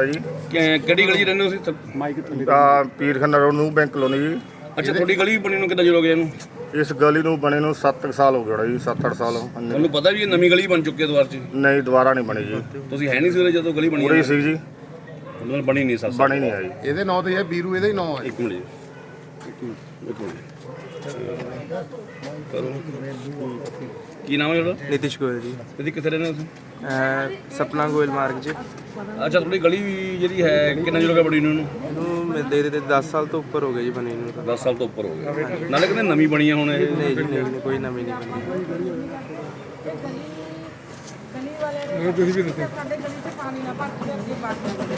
ਹੈ ਜੀ। ਕਿ- ਕਿਹੜੀ ਗਲੀ 'ਚ ਰਹਿੰਦੇ ਹੋ ਤੁਸੀਂ? ਆ ਪੀਰਖੰਨਾ ਰੋਡ ਨੂੰ ਬੈਂਕ ਕਲੋਨੀ ਜੀ। ਅੱਛਾ ਤੁਹਾਡੀ ਗਲੀ ਬਣੀ ਨੂੰ ਕਿੰਨਾ ਚਿਰ ਹੋ ਗਿਆ ਇਹਨੂੰ ਇਸ ਗਲੀ ਨੂੰ ਬਣੇ ਨੂੰ 7 ਸਾਲ ਹੋ ਗਏ ਜੀ 7-8 ਸਾਲ। ਹਾਂਜੀ। ਤੁਹਾਨੂੰ ਪਤਾ ਵੀ ਇਹ ਨਵੀਂ ਗਲੀ ਬਣ ਚੁੱਕੀ ਹੈ ਦੁਆਰ 'ਚ? ਨਹੀਂ ਦੁਬਾਰਾ ਨਹੀਂ ਬਣੀ ਜੀ। ਤੁਸੀਂ ਹੈ ਨਹੀਂ ਸੀ ਉਰੇ ਜਦੋਂ ਗਲੀ ਬਣੀ ਪੂਰੀ ਸੀ ਜੀ। ਉਹਨਾਂ ਬਣੀ ਨਹੀਂ ਸੱਸ ਬਣੀ ਨਹੀਂ ਆਈ ਇਹਦੇ ਨਾਂ ਤੇ ਹੈ ਵੀਰੂ ਇਹਦਾ ਹੀ ਨਾਂ ਹੈ। ਇੱਕ ਮਿੰਟ ਜੀ। ਕੀ ਨਾਮ ਹੈ ਤੁਹਾਡਾ? ਨਿਤਿਸ਼ ਗੋਇਲ ਜੀ। ਤੁਸੀਂ ਕਿੱਥੇ ਰਹਿੰਦੇ ਹੋ ਤੁਸੀਂ? ਅਹ ਸਪਨਾ ਗੋਇਲ ਮਾਰਗ ਜੀ। ਅੱਛਾ ਤੁਹਾਡੀ ਗਲੀ ਵੀ ਜਿਹੜੀ ਹੈ ਕਿੰਨਾ ਚਿਰ ਹੋ ਗਿਆ ਬਣੀ ਨੂੰ ਇਹਨੂੰ? ਇਹਨੂੰ ਮੈਂ ਦੇ ਦੇ 10 ਸਾਲ ਤੋਂ ਉੱਪਰ ਹੋ ਗਏ ਜੀ ਬਣੇ ਨੂੰ। ਤਾਂ 10 ਸਾਲ ਤੋਂ ਉੱਪਰ ਹੋ ਗਿਆ ਨਾਲੇ ਕਹਿੰਦੇ ਨਵੀਂ ਬਣੀ ਹੈ ਹੁਣ ਇਹ। ਨਹੀਂ ਜੀ ਨਹੀਂ ਨਹੀਂ, ਕੋਈ ਨਵੀਂ ਨਹੀਂ ਬਣੀ।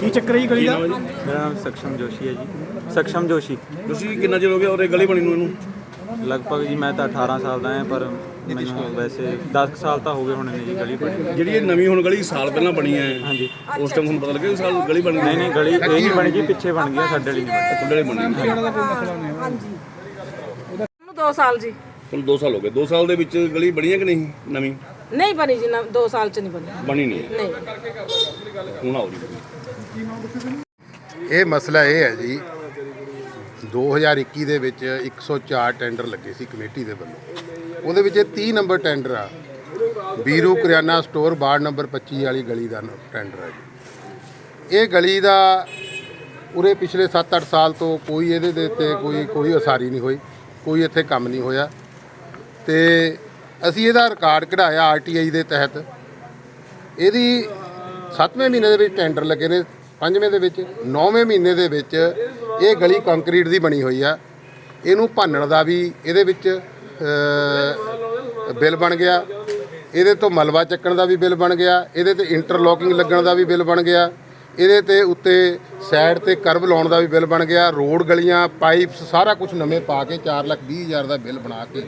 ਕੀ ਚੱਕਰ ਹੈ ਜੀ ਗਲੀ ਦਾ? ਮੇਰਾ ਨਾਮ ਸਖਸ਼ਮ ਜੋਸ਼ੀ ਹੈ ਜੀ। ਸਖਸ਼ਮ ਜੋਸ਼ੀ। ਤੁਸੀਂ ਕਿੰਨਾ ਚਿਰ ਹੋ ਗਿਆ ਉਰੇ ਗਲੀ ਬਣੀ ਨੂੰ ਇਹਨੂੰ? ਲਗਭਗ ਜੀ ਮੈਂ ਤਾਂ 18 ਸਾਲ ਦਾ ਹਾਂ ਪਰ ਮੈਨੂੰ ਵੈਸੇ 10 ਸਾਲ ਤਾਂ ਹੋ ਗਏ ਹੋਣੇ ਨੇ ਜੀ ਗਲੀ ਬਣੀ ਜਿਹੜੀ ਇਹ ਨਵੀਂ ਹੁਣ ਗਲੀ ਸਾਲ ਪਹਿਲਾਂ ਬਣੀ ਹੈ। ਹਾਂਜੀ। ਉਸ ਟਾਈਮ ਤੁਹਾਨੂੰ ਪਤਾ ਲੱਗਿਆ ਕਿ ਸਾਲ ਗਲੀ ਬਣੀ ਨਹੀਂ ਨਹੀਂ ਗਲੀ ਇਹ ਨਹੀਂ ਬਣੀ ਜੀ ਪਿੱਛੇ ਬਣ ਗਿਆ ਸਾਡੇ ਵਾਲੀ। ਨਹੀਂ ਤੁਹਾਡੇ ਬਣੀ। ਹੈ। ਨੂੰ 2 ਸਾਲ ਜੀ। ਤੁਹਾਨੂੰ 2 ਸਾਲ ਹੋ ਗਏ। 2 ਸਾਲ ਦੇ ਵਿੱਚ ਗਲੀ ਬਣੀ ਹੈ ਕਿ ਨਹੀਂ ਨਵੀਂ? ਨਹੀਂ ਬਣੀ ਜੀ 2 ਸਾਲ ਚ ਨਹੀਂ ਬਣੀ। ਬਣੀ ਨਹੀਂ ਹੈ। ਨਹੀਂ। ਹੁਣ ਆਓ ਜੀ ਇਹ ਮਸਲਾ ਇਹ ਹੈ ਜੀ 2021 ਦੇ ਵਿੱਚ 104 ਟੈਂਡਰ ਲੱਗੇ ਸੀ ਕਮੇਟੀ ਦੇ ਵੱਲੋਂ। ਉਹਦੇ ਵਿੱਚ ਇਹ 30 ਨੰਬਰ ਟੈਂਡਰ ਆ। ਵੀਰੂ ਕਰਿਆਨਾ ਸਟੋਰ ਵਾਰਡ ਨੰਬਰ 25 ਵਾਲੀ ਗਲੀ ਦਾ ਟੈਂਡਰ ਹੈ ਜੀ। ਇਹ ਗਲੀ ਦਾ ਉਰੇ ਪਿਛਲੇ 7-8 ਸਾਲ ਤੋਂ ਕੋਈ ਇਹਦੇ ਦੇ ਉੱਤੇ ਕੋਈ ਕੋਈ ਉਸਾਰੀ ਨਹੀਂ ਹੋਈ, ਕੋਈ ਇੱਥੇ ਕੰਮ ਨਹੀਂ ਹੋਇਆ। ਤੇ ਅਸੀਂ ਇਹਦਾ ਰਿਕਾਰਡ ਕਢਾਇਆ ਆਰਟੀਆਈ ਦੇ ਤਹਿਤ। ਇਹਦੀ 7ਵੇਂ ਮਹੀਨੇ ਦੇ ਵਿੱਚ ਟੈਂਡਰ ਲੱਗੇ ਨੇ 5ਵੇਂ ਦੇ ਵਿੱਚ 9ਵੇਂ ਮਹੀਨੇ ਦੇ ਵਿੱਚ ਇਹ ਗਲੀ ਕੰਕਰੀਟ ਦੀ ਬਣੀ ਹੋਈ ਆ। ਇਹਨੂੰ ਭੰਨਣ ਦਾ ਵੀ ਇਹਦੇ ਵਿੱਚ ਬਿੱਲ ਬਣ ਗਿਆ। ਇਹਦੇ ਤੋਂ ਮਲਵਾ ਚੱਕਣ ਦਾ ਵੀ ਬਿੱਲ ਬਣ ਗਿਆ। ਇਹਦੇ ਤੇ ਇੰਟਰਲੋਕਿੰਗ ਲੱਗਣ ਦਾ ਵੀ ਬਿੱਲ ਬਣ ਗਿਆ। ਇਹਦੇ ਤੇ ਉੱਤੇ ਸਾਈਡ ਤੇ ਕਰਵ ਲਾਉਣ ਦਾ ਵੀ ਬਿੱਲ ਬਣ ਗਿਆ। ਰੋਡ ਗਲੀਆਂ ਪਾਈਪਸ ਸਾਰਾ ਕੁਝ ਨਵੇਂ ਪਾ ਕੇ 4 ਲੱਖ 20 ਹਜ਼ਾਰ ਦਾ ਬਿੱਲ ਬਣਾ ਕੇ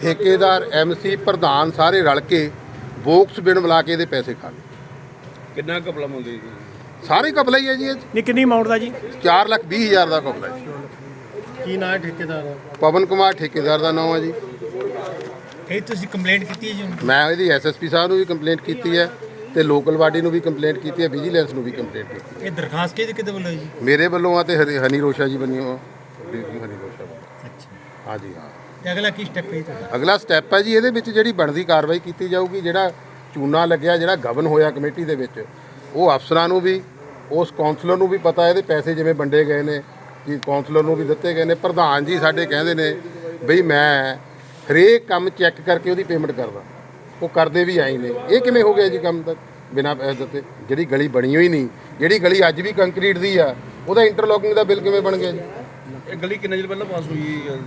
ਠੇਕੇਦਾਰ ਐਮਸੀ ਪ੍ਰਧਾਨ ਸਾਰੇ ਰਲ ਕੇ ਬੋਕਸ ਬਿਨ ਬੁਲਾ ਕੇ ਇਹਦੇ ਪੈਸੇ ਖਾ ਕਿੰਨਾ ਕਪਲਾ ਮੰਗਦੇ ਜੀ ਸਾਰੇ ਕਪਲਾ ਹੀ ਹੈ ਜੀ ਇਹ। ਨਹੀਂ ਕਿੰਨੀ ਅਮਾਉਂਟ ਦਾ ਜੀ? 4 ਲੱਖ 20 ਹਜ਼ਾਰ ਦਾ ਕਪਲਾ ਹੈ। ਕੀ ਨਾਂ ਹੈ ਠੇਕੇਦਾਰ ਦਾ? ਪਵਨ ਕੁਮਾਰ ਠੇਕੇਦਾਰ ਦਾ ਨਾਮ ਹੈ ਜੀ। ਇਹ ਤੁਸੀਂ ਕੰਪਲੇਂਟ ਕੀਤੀ ਹੈ ਜੀ? ਮੈਂ ਇਹਦੀ ਐਸਐਸਪੀ ਸਾਹਿਬ ਨੂੰ ਵੀ ਕੰਪਲੇਂਟ ਕੀਤੀ ਹੈ ਤੇ ਲੋਕਲ ਬਾਡੀ ਨੂੰ ਵੀ ਕੰਪਲੇਂਟ ਕੀਤੀ ਹੈ ਵਿਜੀਲੈਂਸ ਨੂੰ ਵੀ ਕੰਪਲੇਂਟ ਕੀਤੀ ਇਹ ਦਰਖਾਸਤ ਕਿਹਦੇ ਕਿਹਦੇ ਵੱਲੋਂ ਹੈ ਜੀ? ਮੇਰੇ ਵੱਲੋਂ ਆ ਤੇ ਹਰੀ ਹਨੀ ਰੋਸ਼ਾ ਜੀ ਬਣੀ ਹੋ ਹਨੀ ਰੋਸ਼ਾ ਅੱਛਾ। ਹਾਂਜੀ ਹਾਂ। ਤੇ ਅਗਲਾ ਕੀ ਸਟੈਪ ਹੈ ਜੀ ਤੁਹਾਡਾ? ਅਗਲਾ ਸਟੈਪ ਹੈ ਜੀ ਇਹਦੇ ਵਿੱਚ ਜਿਹੜੀ ਬਣਦੀ ਕਾਰਵਾਈ ਕੀਤੀ ਜਾਊਗੀ ਜਿਹੜਾ ਚੂਨਾ ਲੱਗਿਆ ਜਿਹੜਾ ਗਵਨ ਹੋਇਆ ਕਮੇਟੀ ਦੇ ਵਿੱਚ। ਉਹ ਅਫਸਰਾਂ ਨੂੰ ਵੀ ਉਸ ਕਾਉਂਸਲਰ ਨੂੰ ਵੀ ਪਤਾ ਇਹਦੇ ਪੈਸੇ ਜਿਵੇਂ ਵੰਡੇ ਗਏ ਨੇ ਕਿ ਕਾਉਂਸਲਰ ਨੂੰ ਵੀ ਦਿੱਤੇ ਗਏ ਨੇ। ਪ੍ਰਧਾਨ ਜੀ ਸਾਡੇ ਕਹਿੰਦੇ ਨੇ ਬਈ ਮੈਂ ਹਰੇਕ ਕੰਮ ਚੈੱਕ ਕਰਕੇ ਉਹਦੀ ਪੇਮੈਂਟ ਕਰਦਾ। ਉਹ ਕਰਦੇ ਵੀ ਆਈ ਨੇ। ਇਹ ਕਿਵੇਂ ਹੋ ਗਿਆ ਜੀ ਕੰਮ ਤੱਕ ਬਿਨਾਂ ਪੈਸੇ ਦਿੱਤੇ। ਜਿਹੜੀ ਗਲੀ ਬਣੀ ਹੋਈ ਨਹੀਂ ਜਿਹੜੀ ਗਲੀ ਅੱਜ ਵੀ ਕੰਕਰੀਟ ਦੀ ਆ ਉਹਦਾ ਇੰਟਰਲੋਕਿੰਗ ਦਾ ਬਿੱਲ ਕਿਵੇਂ ਬਣ ਗਿਆ ਜੀ? ਇਹ ਗਲੀ ਕਿੰਨੇ ਚਿਰ ਪਹਿਲਾਂ ਪਾਸ ਹੋਈ ਹੈ?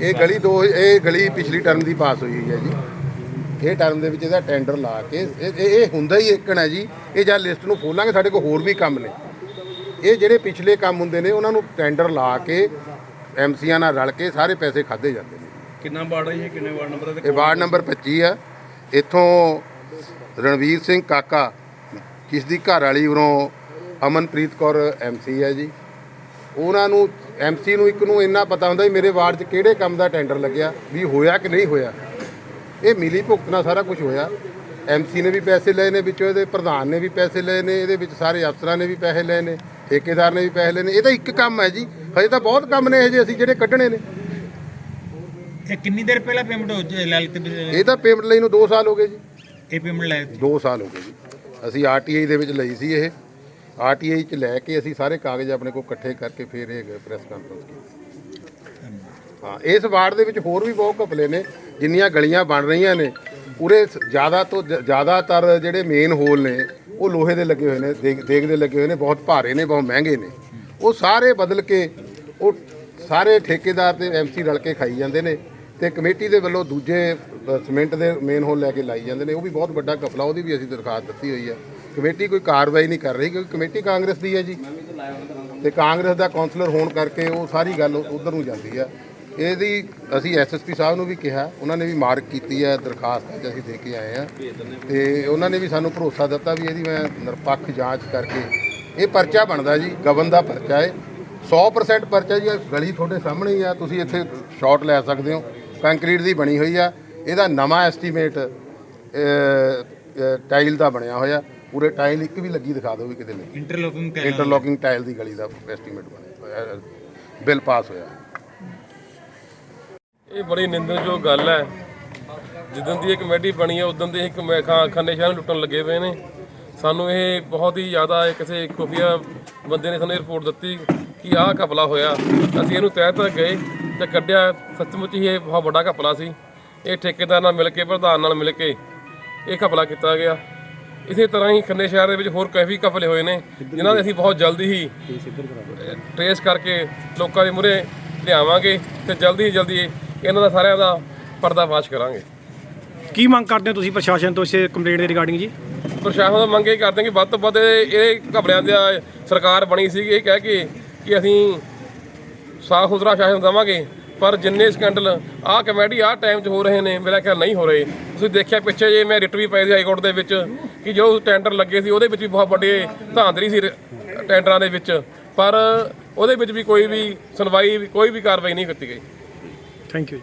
ਇਹ ਗਲੀ ਦੋ ਇਹ ਗਲੀ ਪਿਛਲੀ ਟਰਮ ਦੀ ਪਾਸ ਹੋਈ ਹੈ ਜੀ। ਇਹ ਟਰਮ ਦੇ ਵਿੱਚ ਇਹਦਾ ਟੈਂਡਰ ਲਾ ਕੇ ਇਹ ਇਹ- ਇਹ ਹੁੰਦਾ ਹੀ ਇੱਕਣ ਹੈ ਜੀ ਇਹ ਜਦ ਲਿਸਟ ਨੂੰ ਖੋਲਾਂਗੇ ਸਾਡੇ ਕੋਲ ਹੋਰ ਵੀ ਕੰਮ ਨੇ। ਇਹ ਜਿਹੜੇ ਪਿਛਲੇ ਕੰਮ ਹੁੰਦੇ ਨੇ ਉਹਨਾਂ ਨੂੰ ਟੈਂਡਰ ਲਾ ਕੇ ਐਮਸੀਆਂ ਨਾਲ ਰਲ ਕੇ ਸਾਰੇ ਪੈਸੇ ਖਾਦੇ ਜਾਂਦੇ ਨੇ। ਕਿੰਨਾ ਵਾਰਡ ਹੈ ਇਹ ਕਿੰਨੇ ਵਾਰਡ ਨੰਬਰ ਹੈ ਤੇ ਇਹ ਵਾਰਡ ਨੰਬਰ 25 ਆ। ਇੱਥੋਂ ਰਣਵੀਰ ਸਿੰਘ ਕਾਕਾ ਜਿਸ ਦੀ ਘਰ ਵਾਲੀ ਉਰੋਂ ਅਮਨਪ੍ਰੀਤ ਕੌਰ ਐਮਸੀ ਹੈ ਜੀ। ਉਹਨਾਂ ਨੂੰ ਐਮਸੀ ਨੂੰ ਇੱਕ ਨੂੰ ਇੰਨਾ ਪਤਾ ਹੁੰਦਾ ਵੀ ਮੇਰੇ ਵਾਰਡ 'ਚ ਕਿਹੜੇ ਕੰਮ ਦਾ ਟੈਂਡਰ ਲੱਗਿਆ ਵੀ ਹੋਇਆ ਕਿ ਨਹੀਂ ਹੋਇਆ। ਇਹ ਮਿਲੀ ਭੁਗਤ ਨਾਲ ਸਾਰਾ ਕੁਝ ਹੋਇਆ। ਐਮਸੀ ਨੇ ਵੀ ਪੈਸੇ ਲਏ ਨੇ ਵਿੱਚੋਂ ਇਹਦੇ ਪ੍ਰਧਾਨ ਨੇ ਵੀ ਪੈਸੇ ਲਏ ਨੇ ਇਹਦੇ ਵਿੱਚ ਸਾਰੇ ਅਫਸਰਾਂ ਨੇ ਵੀ ਪੈਸੇ ਲਏ ਨੇ ਠੇਕੇਦਾਰ ਨੇ ਵੀ ਪੈਸੇ ਲਏ ਨੇ। ਇਹ ਤਾਂ ਇੱਕ ਕੰਮ ਹੈ ਜੀ। ਹਜੇ ਤਾਂ ਬਹੁਤ ਕੰਮ ਨੇ ਇਹ ਜਿਹੇ ਅਸੀਂ ਜਿਹੜੇ ਕੱਢਣੇ ਨੇ। ਇਹ ਕਿੰਨੀ ਦੇਰ ਪਹਿਲਾਂ ਪੇਮੈਂਟ ਹੋ ਜੇ ਲਲਿਤ ਇਹ ਤਾਂ ਪੇਮੈਂਟ ਲਈ ਨੂੰ 2 ਸਾਲ ਹੋ ਗਏ ਜੀ। ਇਹ ਪੇਮੈਂਟ ਲੈ 2 ਸਾਲ ਹੋ ਗਏ ਜੀ। ਅਸੀਂ ਆਰਟੀਆਈ ਦੇ ਵਿੱਚ ਲਈ ਸੀ ਇਹ। ਆਰਟੀਆਈ ਚ ਲੈ ਕੇ ਅਸੀਂ ਸਾਰੇ ਕਾਗਜ਼ ਆਪਣੇ ਕੋਲ ਇਕੱਠੇ ਕਰਕੇ ਫਿਰ ਇਹ ਪ੍ਰੈਸ ਕਾਨਫਰੰਸ ਕੀਤੀ। ਹਾਂ ਇਸ ਵਾਰਡ ਦੇ ਵਿੱਚ ਹੋਰ ਵੀ ਬਹੁਤ ਘਪਲੇ ਨੇ ਜਿੰਨੀਆਂ ਗਲੀਆਂ ਬਣ ਰਹੀਆਂ ਨੇ। ਉਰੇ ਜ਼ਿਆਦਾ ਤੋਂ ਜ- ਜ਼ਿਆਦਾਤਰ ਜਿਹੜੇ ਮੇਨ ਹੋਲ ਨੇ ਉਹ ਲੋਹੇ ਦੇ ਲੱਗੇ ਹੋਏ ਨੇ ਦੇਗ ਦੇਗ ਦੇ ਲੱਗੇ ਹੋਏ ਨੇ ਬਹੁਤ ਭਾਰੇ ਨੇ ਬਹੁਤ ਮਹਿੰਗੇ ਨੇ। ਉਹ ਸਾਰੇ ਬਦਲ ਕੇ ਉਹ ਸਾਰੇ ਠੇਕੇਦਾਰ ਤੇ ਐਮਸੀ ਰਲ ਕੇ ਖਾਈ ਜਾਂਦੇ ਨੇ ਤੇ ਕਮੇਟੀ ਦੇ ਵੱਲੋਂ ਦੂਜੇ ਅ, ਸੀਮੈਂਟ ਦੇ ਮੇਨ ਹੋਲ ਲੈ ਕੇ ਲਾਈ ਜਾਂਦੇ ਨੇ। ਉਹ ਵੀ ਬਹੁਤ ਵੱਡਾ ਘਪਲਾ ਉਹਦੀ ਵੀ ਅਸੀਂ ਦਰਖਾਸਤ ਦਿੱਤੀ ਹੋਈ ਹੈ। ਕਮੇਟੀ ਕੋਈ ਕਾਰਵਾਈ ਨਹੀਂ ਕਰ ਰਹੀ ਕਿਉਂਕਿ ਕਮੇਟੀ ਕਾਂਗਰਸ ਦੀ ਹੈ ਜੀ। ਤੇ ਕਾਂਗਰਸ ਦਾ ਕਾਉਂਸਲਰ ਹੋਣ ਕਰਕੇ ਉਹ ਸਾਰੀ ਗੱਲ ਉਧਰ ਨੂੰ ਜਾਂਦੀ ਆ। ਇਹਦੀ ਅਸੀਂ ਐਸਐਸਪੀ ਸਾਹਿਬ ਨੂੰ ਵੀ ਕਿਹਾ, ਉਹਨਾਂ ਨੇ ਵੀ ਮਾਰਕ ਕੀਤੀ ਹੈ ਦਰਖਾਸਤ ਅੱਜ ਅਸੀਂ ਦੇ ਕੇ ਆਏ ਆ। ਤੇ ਉਹਨਾਂ ਨੇ ਵੀ ਸਾਨੂੰ ਭਰੋਸਾ ਦਿੱਤਾ ਵੀ ਇਹਦੀ ਮੈਂ ਨਿਰਪੱਖ ਜਾਂਚ ਕਰਕੇ, ਇਹ ਪਰਚਾ ਬਣਦਾ ਜੀ, ਗਵਨ ਦਾ ਪਰਚਾ ਹੈ 100% ਪਰਚਾ ਜੀ ਇਹ ਗਲੀ ਤੁਹਾਡੇ ਸਾਹਮਣੇ ਹੀ ਆ, ਤੁਸੀਂ ਇੱਥੇ ਸ਼ਾਟ ਲੈ ਸਕਦੇ ਹੋ। ਕੰਕਰੀਟ ਦੀ ਬਣੀ ਹੋਈ ਆ, ਇਹਦਾ ਨਵਾਂ ਐਸਟੀਮੇਟ ਟਾਈਲ ਦਾ ਬਣਿਆ ਹੋਇਆ। ਪੂਰੇ ਟਾਈਲ ਇੱਕ ਵੀ ਲੱਗੀ ਦਿਖਾ ਦਿਓ ਵੀ ਕਿਤੇ ਲੱਗੀ। ਇੰਟਰਲੋਕਿੰਗ ਇੰਟਰਲੋਕਿੰਗ ਟਾਈਲ ਦੀ ਗਲੀ ਦਾ ਐਸਟੀਮੇਟ ਬਣਿਆ ਬਿੱਲ ਪਾਸ ਹੋਇਆ। ਇਹ ਬੜੀ ਨਿੰਦਣਯੋਗ ਗੱਲ ਹੈ। ਜਿੱਦਣ ਦੀ ਇਹ ਕਮੇਟੀ ਬਣੀ ਹੈ ਉਦੋਂ ਦੇ ਇਹ ਕਮੇ- ਖਾ- ਖੰਨੇ ਸ਼ਹਿਰ ਨੂੰ ਲੁੱਟਣ ਲੱਗੇ ਪਏ ਨੇ। ਸਾਨੂੰ ਇਹ ਬਹੁਤ ਹੀ ਜ਼ਿਆਦਾ ਕਿਸੇ ਖੁਫੀਆ ਬੰਦੇ ਨੇ ਸਾਨੂੰ ਰਿਪੋਰਟ ਦਿੱਤੀ ਕਿ ਆਹ ਘਪਲਾ ਹੋਇਆ। ਅਸੀਂ ਇਹਨੂੰ ਤਹਿ ਤੱਕ ਗਏ ਤੇ ਕੱਢਿਆ। ਸੱਚਮੁੱਚ ਹੀ ਇਹ ਬਹੁਤ ਵੱਡਾ ਘਪਲਾ ਸੀ। ਇਹ ਠੇਕੇਦਾਰ ਨਾਲ ਮਿਲ ਕੇ ਪ੍ਰਧਾਨ ਨਾਲ ਮਿਲ ਕੇ ਇਹ ਘਪਲਾ ਕੀਤਾ ਗਿਆ। ਇਸੇ ਤਰ੍ਹਾਂ ਹੀ ਖੰਨੇ ਸ਼ਹਿਰ ਦੇ ਵਿੱਚ ਹੋਰ ਕਾਫੀ ਘਪਲੇ ਹੋਏ ਨੇ ਜਿਨ੍ਹਾਂ ਦੇ ਅਸੀਂ ਬਹੁਤ ਜਲਦੀ ਹੀ ਟ੍ਰੇਸ ਕਰਕੇ ਲੋਕਾਂ ਦੇ ਮੂਹਰੇ ਲਿਆਵਾਂਗੇ ਤੇ ਜਲਦੀ ਹੀ ਜਲਦੀ ਇਹਨਾਂ ਦਾ ਸਾਰਿਆਂ ਦਾ ਪਰਦਾਫਾਸ਼ ਕਰਾਂਗੇ। ਕੀ ਮੰਗ ਕਰਦੇ ਹੋ ਤੁਸੀਂ ਪ੍ਰਸ਼ਾਸਨ ਤੋਂ ਇਸ ਕੰਪਲੇਂਟ ਦੇ ਰਿਗਾਰਡਿੰਗ ਜੀ? ਪ੍ਰਸ਼ਾਸਨ ਤੋਂ ਮੰਗ ਇਹ ਕਰਦੇ ਹਾਂ ਕਿ ਵੱਧ ਤੋਂ ਵੱਧ ਇਹ ਘਪਲਿਆਂ ਦੀ ਸਰਕਾਰ ਬਣੀ ਸੀ ਇਹ ਕਹਿ ਕੇ ਕਿ ਅਸੀਂ ਸਾਫ਼ ਸੁਥਰਾ ਸ਼ਾਸਨ ਦੇਵਾਂਗੇ। ਪਰ ਜਿੰਨੇ ਸਕੈਂਡਲ ਆਹ ਕਮੇਟੀ ਆਹ ਟਾਈਮ 'ਚ ਹੋ ਰਹੇ ਨੇ, ਮੇਰਾ ਖਿਆਲ ਨਹੀਂ ਹੋ ਰਹੇ। ਤੁਸੀਂ ਦੇਖਿਆ ਪਿੱਛੇ ਜੇ ਮੈਂ ਰਿਟ ਵੀ ਪਈ ਸੀ ਹਾਈ ਕੋਰਟ ਦੇ ਵਿੱਚ, ਕਿ ਜੋ ਟੈਂਡਰ ਲੱਗੇ ਸੀ, ਉਹਦੇ ਵਿੱਚ ਵੀ ਬਹੁਤ ਵੱਡੇ ਧਾਂਦਲੀ ਸੀ ਟੈਂਡਰਾਂ ਦੇ ਵਿੱਚ। ਪਰ ਉਹਦੇ ਵਿੱਚ ਵੀ ਕੋਈ ਵੀ ਸੁਣਵਾਈ, ਕੋਈ ਵੀ ਕਾਰਵਾਈ ਨਹੀਂ ਕੀਤੀ ਗਈ। Thank you